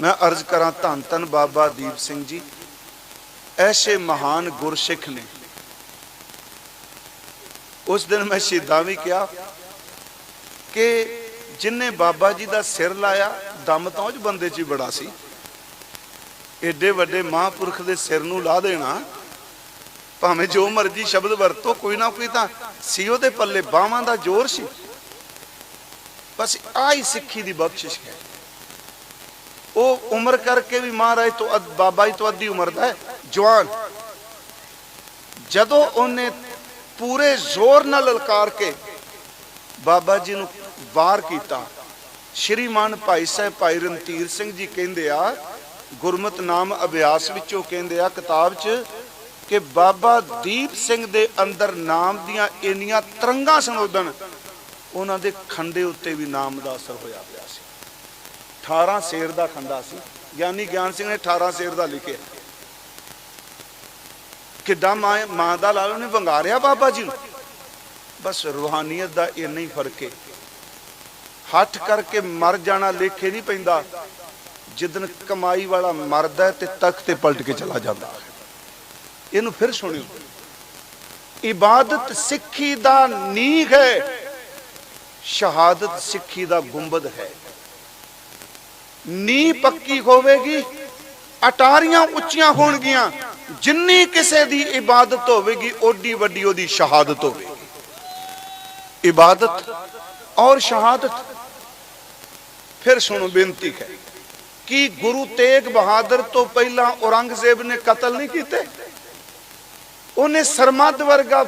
ਮੈਂ ਅਰਜ਼ ਕਰਾਂ ਧੰਨ ਧੰਨ ਬਾਬਾ ਦੀਪ ਸਿੰਘ ਜੀ, ਐਸੇ ਮਹਾਨ ਗੁਰਸਿੱਖ ਨੇ। ਉਸ ਦਿਨ ਮੈਂ ਸ਼ਹੀਦਾਂ ਵੀ ਕਿਹਾ ਕਿ ਜਿਨਨੇ ਬਾਬਾ ਜੀ ਦਾ ਸਿਰ ਲਾਇਆ, ਦਮ ਤਾਂ ਉਹ ਬੰਦੇ 'ਚ ਹੀ ਬੜਾ ਸੀ। ਏਡੇ ਵੱਡੇ ਮਹਾਂਪੁਰਖ ਦੇ ਸਿਰ ਨੂੰ ਲਾ ਦੇਣਾ, ਭਾਵੇਂ ਜੋ ਮਰਜ਼ੀ ਸ਼ਬਦ ਵਰਤੋ, ਕੋਈ ਨਾ ਕੋਈ ਤਾਂ ਸੀ ਉਹਦੇ ਪੱਲੇ, ਬਾਹਾਂ ਦਾ ਜ਼ੋਰ ਸੀ। ਬਸ ਆਹੀ ਸਿੱਖੀ ਦੀ ਬਖਸ਼ਿਸ਼ ਹੈ। ਉਹ ਉਮਰ ਕਰਕੇ ਵੀ ਮਹਾਰਾਜ ਤੋਂ ਅੱਧ- ਬਾਬਾ ਜੀ ਤੋਂ ਅੱਧੀ ਉਮਰ ਦਾ ਹੈ, ਜਵਾਨ। ਜਦੋਂ ਉਹਨੇ ਪੂਰੇ ਜ਼ੋਰ ਨਾਲ ਲਲਕਾਰ ਕੇ ਬਾਬਾ ਜੀ ਨੂੰ ਵਾਰ ਕੀਤਾ, ਸ਼੍ਰੀਮਾਨ ਭਾਈ ਸਾਹਿਬ, ਭਾਈ ਰਣਧੀਰ ਸਿੰਘ ਜੀ ਕਹਿੰਦੇ ਆ, ਗੁਰਮਤ ਨਾਮ ਅਭਿਆਸ ਵਿੱਚੋਂ ਕਹਿੰਦੇ ਆ, ਕਿਤਾਬ 'ਚ, ਕਿ ਬਾਬਾ ਦੀਪ ਸਿੰਘ ਦੇ ਅੰਦਰ ਨਾਮ ਦੀਆਂ ਇੰਨੀਆਂ ਤਰੰਗਾਂ ਸੰਬੋਧਨ, ਉਹਨਾਂ ਦੇ ਖੰਡੇ ਉੱਤੇ ਵੀ ਨਾਮ ਦਾ ਅਸਰ ਹੋਇਆ ਪਿਆ। 18 ਸ਼ੇਰ ਦਾ ਖੰਡਾ ਸੀ। ਗਿਆਨੀ ਗਿਆਨ ਸਿੰਘ ਨੇ 18 ਸ਼ੇਰ ਦਾ ਲਿਖਿਆ। ਕਿੱਦਾਂ ਮਾਂ ਮਾਂ ਦਾ ਲਾਲ ਉਹਨੇ ਵੰਗਾਰਿਆ ਬਾਬਾ ਜੀ ਬਸ ਰੂਹਾਨੀਅਤ ਦਾ ਇੰਨਾ ਹੀ ਫ਼ਰਕ ਹੈ। ਹੱਠ ਕਰਕੇ ਮਰ ਜਾਣਾ ਲੇਖੇ ਨਹੀਂ ਪੈਂਦਾ। ਜਿੱਦਨ ਕਮਾਈ ਵਾਲਾ ਮਰਦਾ ਤੇ ਤਖਤ ਤੇ ਪਲਟ ਕੇ ਚਲਾ ਜਾਂਦਾ। ਇਹਨੂੰ ਫਿਰ ਸੁਣਿਓ। ਇਬਾਦਤ ਸਿੱਖੀ ਦਾ ਨੀਂਹ ਹੈ। ਸ਼ਹਾਦਤ ਸਿੱਖੀ ਦਾ ਗੁੰਬਦ ਹੈ। ਨੀਂਹ ਪੱਕੀ ਹੋਵੇਗੀ, ਅਟਾਰੀਆਂ ਉੱਚੀਆਂ ਹੋਣਗੀਆਂ, ਜਿੰਨੀ ਕਿਸੇ ਦੀ ਇਬਾਦਤ ਹੋਵੇਗੀ, ਓਡੀ ਵੱਡੀ ਉਹਦੀ ਸ਼ਹਾਦਤ ਹੋਵੇਗੀ ਇਬਾਦਤ ਔਰ ਸ਼ਹਾਦਤ। ਫਿਰ ਸੁਣੋ ਬੇਨਤੀ ਹੈ ਕਿ ਗੁਰੂ ਤੇਗ ਬਹਾਦਰ ਤੋਂ ਪਹਿਲਾਂ ਔਰੰਗਜ਼ੇਬ ਨੇ ਕਤਲ ਨਹੀਂ ਕੀਤੇ। ਉਹਨੇ ਸਰਮਦ ਵਰਗਾ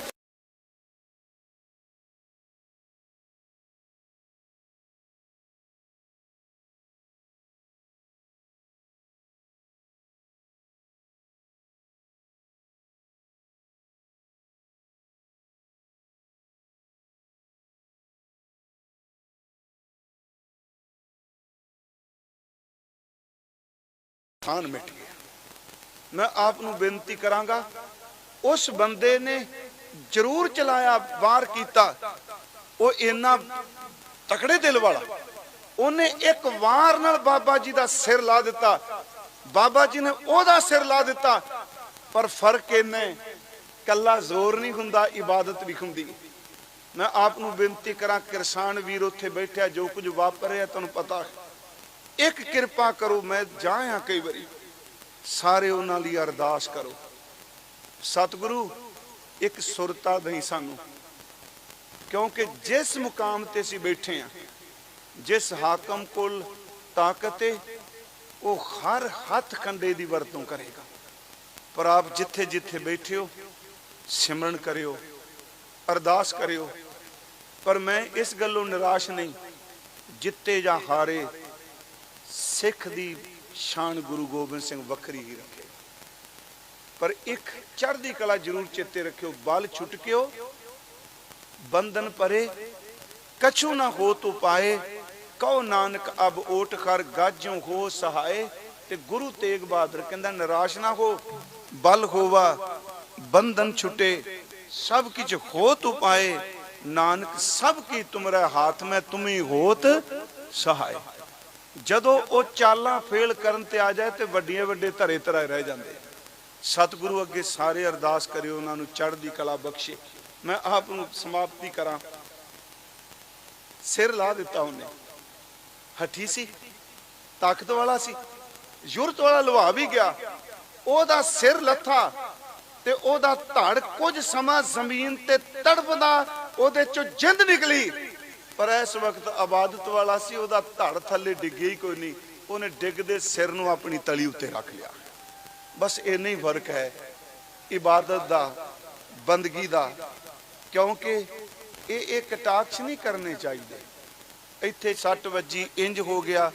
ਥਾਨ ਮਿਟ ਗਿਆ ਮੈਂ ਆਪ ਨੂੰ ਬੇਨਤੀ ਕਰਾਂਗਾ ਉਸ ਬੰਦੇ ਨੇ ਜ਼ਰੂਰ ਚਲਾਇਆ ਵਾਰ ਕੀਤਾ। ਉਹ ਇੰਨਾ ਤਕੜੇ ਦਿਲ ਵਾਲਾ। ਉਹਨੇ ਇੱਕ ਵਾਰ ਨਾਲ ਬਾਬਾ ਜੀ ਦਾ ਸਿਰ ਲਾ ਦਿੱਤਾ। ਬਾਬਾ ਜੀ ਨੇ ਉਹਦਾ ਸਿਰ ਲਾ ਦਿੱਤਾ। ਪਰ ਫ਼ਰਕ ਇੰਨਾ ਹੈ, ਕੱਲਾ ਜ਼ੋਰ ਨਹੀਂ ਹੁੰਦਾ ਇਬਾਦਤ ਵੀ ਹੁੰਦੀ। ਮੈਂ ਆਪ ਨੂੰ ਬੇਨਤੀ ਕਰਾਂ ਕਿਰਸਾਨ ਵੀਰ ਉੱਥੇ ਬੈਠਿਆ ਜੋ ਕੁਝ ਵਾਪਰਿਆ ਤੁਹਾਨੂੰ ਪਤਾ ਹੈ। ਇੱਕ ਕਿਰਪਾ ਕਰੋ, ਮੈਂ ਜਾਇਆ ਕਈ ਵਾਰੀ। ਸਾਰੇ ਉਹਨਾਂ ਲਈ ਅਰਦਾਸ ਕਰੋ। ਸਤਿਗੁਰੂ, ਇੱਕ ਸੁਰਤਾ ਦੇਈ ਸਾਨੂੰ। ਕਿਉਂਕਿ ਜਿਸ ਮੁਕਾਮ ਤੇ ਅਸੀਂ ਬੈਠੇ ਆ ਜਿਸ ਹਾਕਮ ਕੋਲ ਤਾਕਤ ਹੈ ਉਹ ਹਰ ਹੱਥ ਕੰਡੇ ਦੀ ਵਰਤੋਂ ਕਰੇਗਾ। ਪਰ ਆਪ ਜਿੱਥੇ ਜਿੱਥੇ ਬੈਠੇ ਹੋ ਸਿਮਰਨ ਕਰਿਓ, ਅਰਦਾਸ ਕਰਿਓ। ਪਰ ਮੈਂ ਇਸ ਗੱਲੋਂ ਨਿਰਾਸ਼ ਨਹੀਂ, ਜਿੱਤੇ ਜਾਂ ਹਾਰੇ ਸਿੱਖ ਦੀ ਸ਼ਾਨ ਗੁਰੂ ਗੋਬਿੰਦ ਸਿੰਘ ਵੱਖਰੀ ਹੀ ਰੱਖੇ। ਪਰ ਇੱਕ ਚੜ੍ਹਦੀ ਕਲਾ ਜ਼ਰੂਰ ਚੇਤੇ ਰੱਖਿਓ, ਬਲ ਛੁਟਕਿਓ, ਬੰਧਨ ਪਰੇ ਕਛੂ ਨਾ ਹੋ ਤੂੰ ਪਾਏ ਕਉ ਨਾਨਕ ਅਬ ਓਟ ਕਰ ਗਾਜੋਂ ਹੋ ਸਹਾਏ, ਤੇ ਗੁਰੂ ਤੇਗ ਬਹਾਦਰ ਕਹਿੰਦਾ, ਨਿਰਾਸ਼ ਨਾ ਹੋ, ਬਲ ਹੋਵਾ, ਬੰਧਨ ਛੁਟੇ, ਸਭ ਕਿਛ ਹੋ ਤੂੰ ਪਾਏ, ਨਾਨਕ ਸਭ ਕੀ ਤੁਮਰੇ ਹਾਥ ਮੈਂ ਤੁਮੀ ਹੋਤ ਸਹਾਏ। ਜਦੋਂ ਉਹ ਚਾਲਾਂ ਫੇਲ ਕਰਨ ਤੇ ਆ ਜਾਏ ਤੇ ਵੱਡੀਆਂ ਵੱਡੇ ਧਰੇ ਧਰਾਏ ਰਹਿ ਜਾਂਦੇ। ਸਤਿਗੁਰੂ ਅੱਗੇ ਸਾਰੇ ਅਰਦਾਸ ਕਰਿਓ ਉਹਨਾਂ ਨੂੰ ਚੜ੍ਹਦੀ ਕਲਾ ਬਖਸ਼ੇ। ਮੈਂ ਆਪ ਨੂੰ ਸਮਾਪਤੀ ਕਰਾਂ। ਸਿਰ ਲਾ ਦਿੱਤਾ ਉਹਨੇ। ਹੱਠੀ ਸੀ, ਤਾਕਤ ਵਾਲਾ ਸੀ, ਯੁਰਤ ਵਾਲਾ ਲਵਾ ਵੀ ਗਿਆ। ਉਹਦਾ ਸਿਰ ਲੱਥਾ ਤੇ ਉਹਦਾ ਧੜ ਕੁਝ ਸਮਾਂ ਜ਼ਮੀਨ ਤੇ ਤੜਪਦਾ ਉਹਦੇ ਚੋਂ ਜਿੰਦ ਨਿਕਲੀ। ਪਰ ਇਸ ਵਕਤ ਆਬਾਦਤ ਵਾਲਾ ਸੀ, ਉਹਦਾ ਧੜ ਥੱਲੇ ਡਿੱਗਿਆ ਹੀ ਕੋਈ ਨਹੀਂ। ਉਹਨੇ ਡਿੱਗਦੇ ਸਿਰ ਨੂੰ ਆਪਣੀ ਤਲੀ ਉੱਤੇ ਰੱਖ ਲਿਆ। ਬਸ ਇੰਨਾ ਹੀ ਫ਼ਰਕ ਹੈ ਇਬਾਦਤ ਦਾ, ਬੰਦਗੀ ਦਾ, ਕਿਉਂਕਿ ਇਹ ਇਹ ਕਟਾਕਸ਼ ਨਹੀਂ ਕਰਨੇ ਚਾਹੀਦੇ। ਇੱਥੇ ਸੱਟ ਵੱਜੀ, ਇੰਜ ਹੋ ਗਿਆ।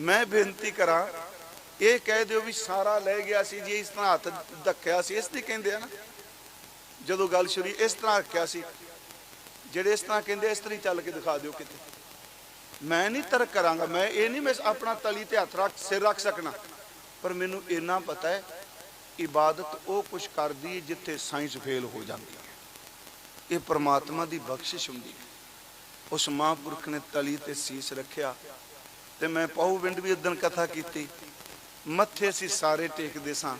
ਮੈਂ ਬੇਨਤੀ ਕਰਾਂ, ਇਹ ਕਹਿ ਦਿਓ ਵੀ ਸਾਰਾ ਲੈ ਗਿਆ ਸੀ ਜੀ, ਇਸ ਤਰ੍ਹਾਂ ਹੱਥ ਧੱਕਿਆ ਸੀ, ਇਸ ਦੀ ਕਹਿੰਦੇ ਆ ਨਾ। ਜਦੋਂ ਗੱਲ ਸ਼ੁਰੂ ਇਸ ਤਰ੍ਹਾਂ ਰੱਖਿਆ ਸੀ। ਜਿਹੜੇ ਇਸ ਤਰ੍ਹਾਂ ਕਹਿੰਦੇ ਇਸ ਤਰ੍ਹਾਂ ਚੱਲ ਕੇ ਦਿਖਾ ਦਿਓ ਕਿਤੇ ਮੈਂ ਨਹੀਂ ਤਰਕ ਕਰਾਂਗਾ, ਮੈਂ ਇਹ ਨਹੀਂ ਮੈਂ ਆਪਣਾ ਤਲੀ ਤੇ ਹੱਥ ਰੱਖ, ਸਿਰ ਰੱਖ ਸਕਣਾ। ਪਰ ਮੈਨੂੰ ਇੰਨਾ ਪਤਾ ਹੈ, ਇਬਾਦਤ ਉਹ ਕੁਛ ਕਰਦੀ ਜਿੱਥੇ ਸਾਇੰਸ ਫੇਲ ਹੋ ਜਾਂਦੀ ਹੈ। ਇਹ ਪ੍ਰਮਾਤਮਾ ਦੀ ਬਖਸ਼ਿਸ਼ ਹੁੰਦੀ ਹੈ। ਉਸ ਮਹਾਂਪੁਰਖ ਨੇ ਤਲੀ ਤੇ ਸੀਸ ਰੱਖਿਆ ਤੇ ਮੈਂ ਪਾਹੂਵਿੰਡ ਵੀ ਉਦਣ ਕਥਾ ਕੀਤੀ, ਮੱਥੇ ਅਸੀਂ ਸਾਰੇ ਟੇਕਦੇ ਸਾਂ।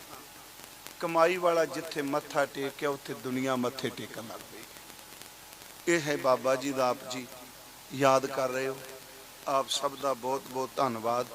ਕਮਾਈ ਵਾਲਾ ਜਿੱਥੇ ਮੱਥਾ ਟੇਕਿਆ ਉੱਥੇ ਦੁਨੀਆ ਮੱਥੇ ਟੇਕਣ ਲੱਗ ਪਈ। ਇਹ ਹੈ ਬਾਬਾ ਜੀ ਦਾ ਆਪ ਜੀ ਯਾਦ ਕਰ ਰਹੇ ਹੋ। ਆਪ ਸਭ ਦਾ ਬਹੁਤ ਬਹੁਤ ਧੰਨਵਾਦ।